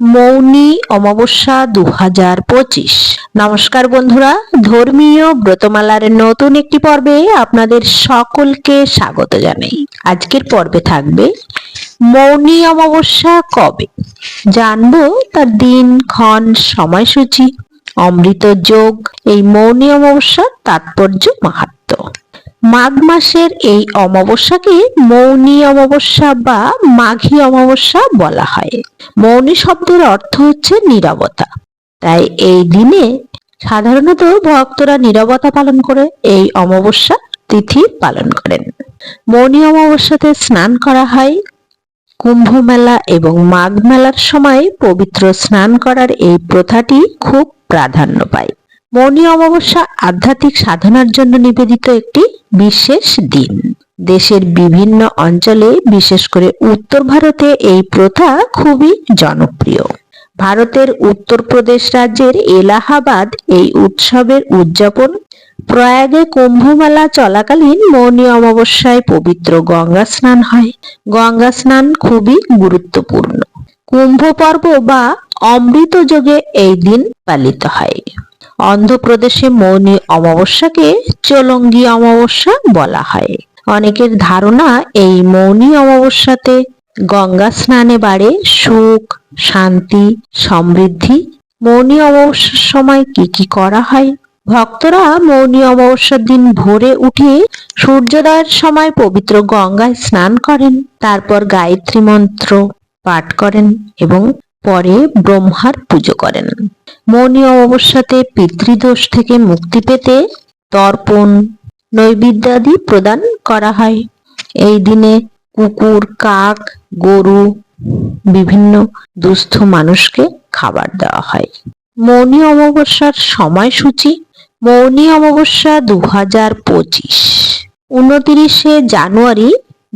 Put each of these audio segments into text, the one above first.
মৌনী অমাবস্যা দু হাজার পঁচিশ। নমস্কার বন্ধুরা, ধর্মীয় ব্রতমালার নতুন একটি পর্বে আপনাদের সকলকে স্বাগত জানাই। আজকের পর্বে থাকবে মৌনি অমাবস্যা কবে? জানব তার দিন, ক্ষণ, সময়সূচি, অমৃত যোগ, এই মৌনি অমাবস্যার তাৎপর্য মাহাত্ম্য মাঘ মাসের এই অমাবস্যাকে মৌনী অমাবস্যা বা মাঘী অমাবস্যা বলা হয়। মৌনী শব্দের অর্থ হচ্ছে নীরবতা। তাই এই দিনে সাধারণত ভক্তরা নীরবতা পালন করে, এই অমাবস্যা তিথি পালন করেন। মৌনী অমাবস্যাতে স্নান করা হয়। কুম্ভ মেলা এবং মাঘ মেলার সময় পবিত্র স্নান করার এই প্রথাটি খুব প্রাধান্য পায়। মৌনী অমাবস্যা আধ্যাত্মিক সাধনার জন্য নিবেদিত একটি বিশেষ দিন। দেশের বিভিন্ন অঞ্চলে, বিশেষ করে উত্তর ভারতে এই প্রথা খুবই জনপ্রিয়। ভারতের উত্তরপ্রদেশ রাজ্যের এলাহাবাদ এই উৎসবের উদযাপন প্রয়াগে কুম্ভ মেলা চলাকালীন মৌনী অমাবস্যায় পবিত্র গঙ্গা স্নান হয়। গঙ্গা স্নান খুবই গুরুত্বপূর্ণ। কুম্ভ পর্ব বা অমৃত যোগে এই দিন পালিত হয়। অন্ধ্রপ্রদেশে মৌনী অমাবস্যাকে চলঙ্গি অমাবস্যা বলা হয়। অনেকের ধারণা এই মৌনী অমাবস্যাতে গঙ্গা স্নানে বাড়ে সুখ, শান্তি, সমৃদ্ধি। মৌনী অমাবস্যার সময় কি কি করা হয়? ভক্তরা মৌনী অমাবস্যার দিন ভোরে উঠে সূর্যোদয়ের সময় পবিত্র গঙ্গায় স্নান করেন, তারপর গায়ত্রী মন্ত্র পাঠ করেন এবং পরে ব্রহ্মার পুজো করেন। মৌনী অমাবস্যাতে পিতৃদোষ থেকে মুক্তি পেতে তর্পণ, নৈবেদ্যাদি প্রদান করা হয়। এই দিনে কুকুর, কাক, গরু, বিভিন্ন দুস্থ মানুষকে খাবার দেওয়া হয়। মৌনী অমাবস্যার সময়সূচি, মৌনী অমাবস্যা দু হাজার পঁচিশ, উনতিরিশে জানুয়ারি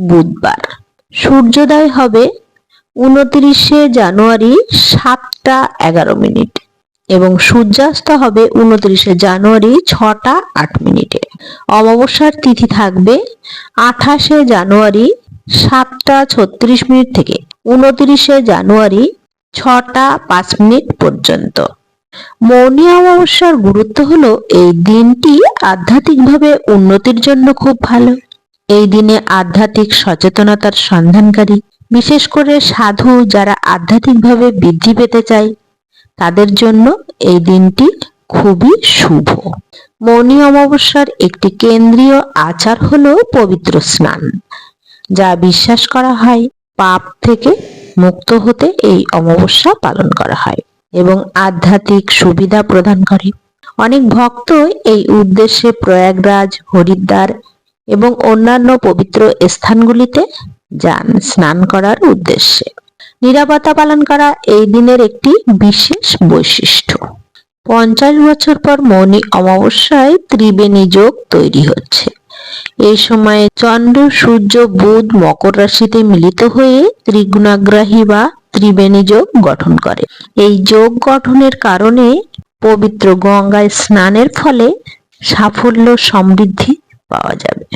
বুধবার। সূর্যোদয় হবে উনতিরিশে জানুয়ারি সাতটা এগারো মিনিট এবং সূর্যাস্ত হবে উনত্রিশে জানুয়ারি ছটা আট মিনিটে। অমাবস্যার তিথি থাকবে আঠাশে জানুয়ারি সাতটা ছত্রিশ মিনিট থেকে উনত্রিশে জানুয়ারি ছটা পাঁচ মিনিট পর্যন্ত। মৌনী অমাবস্যার গুরুত্ব হলো এই দিনটি আধ্যাত্মিকভাবে উন্নতির জন্য খুব ভালো। এই দিনে আধ্যাত্মিক সচেতনতার সন্ধানকারী বিশেষ করে সাধু যারা আধ্যাত্মিকভাবে বৃদ্ধি পেতে চায়, তাদের জন্য এই দিনটি খুবই শুভ। মৌনী অমাবস্যার একটি কেন্দ্রীয় আচার হলো পবিত্র স্নান, যা বিশ্বাস করা হয় পাপ থেকে মুক্ত হতে এই অমাবস্যা পালন করা হয় এবং আধ্যাত্মিক সুবিধা প্রদান করে। অনেক ভক্ত এই উদ্দেশ্যে প্রয়াগরাজ, হরিদ্বার এবং অন্যান্য পবিত্র স্থানগুলিতে যান স্নান করার উদ্দেশ্যে। নিরাপত্তা পালন করা এই দিনের একটি বিশেষ বৈশিষ্ট্য। পঞ্চাশ বছর পর মৌনী অমাবস্যায় ত্রিবেণী যোগ তৈরি হচ্ছে। এই সময়ে চন্দ্র, সূর্য, বুধ মকর রাশিতে মিলিত হয়ে ত্রিগুণাগ্রাহী বা ত্রিবেণী যোগ গঠন করে। এই যোগ গঠনের কারণে পবিত্র গঙ্গায় স্নানের ফলে সাফল্য সমৃদ্ধি পাওয়া যাবে।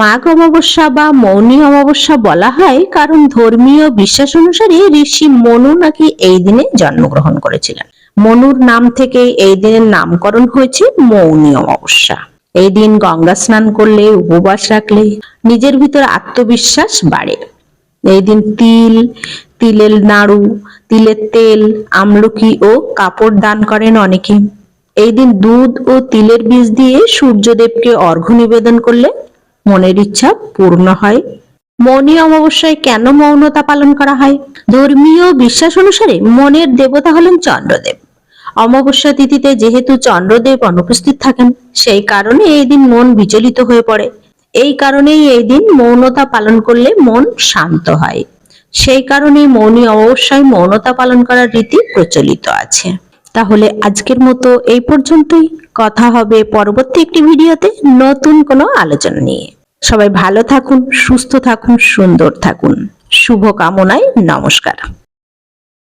মাঘ অমাবস্যা বা মৌনী অমাবস্যা বলা হয়, কারণ ধর্মীয় বিশ্বাস অনুসারে ঋষি মনু নাকি এই দিনে জন্মগ্রহণ করেছিলেন। মনুর নাম থেকে এই দিনের নামকরণ হয়েছে মৌনী অমাবস্যা। এই দিন গঙ্গা স্নান করলে, উপবাস রাখলে নিজের ভিতর আত্মবিশ্বাস বাড়ে। এই দিন তিল, তিলের নাড়ু, তিলের তেল, আমলকি ও কাপড় দান করেন অনেকে। এই দিন দুধ ও তিলের বীজ দিয়ে সূর্যদেবকে অর্ঘ্য নিবেদন করলে মনের ইচ্ছা পূর্ণ হয়। মৌনী অমাবস্যায় কেন মৌনতা পালন করা হয়? ধর্মীয় বিশ্বাস অনুসারে মনের দেবতা হলেন চন্দ্রদেব। অমাবস্যা তিথিতে যেহেতু চন্দ্রদেব অনুপস্থিত থাকেন, সেই কারণে এই দিন মন বিচলিত হয়ে পড়ে। এই কারণেই এই দিন মৌনতা পালন করলে মন শান্ত হয়। সেই কারণেই মৌনী অমাবস্যায় মৌনতা পালন করার রীতি প্রচলিত আছে। তাহলে আজকের মতো এই পর্যন্তই। কথা হবে পরবর্তী একটি ভিডিওতে নতুন কোনো আলোচনা নিয়ে। সবাই ভালো থাকুন সুস্থ থাকুন সুন্দর থাকুন। শুভ কামনায় নমস্কার।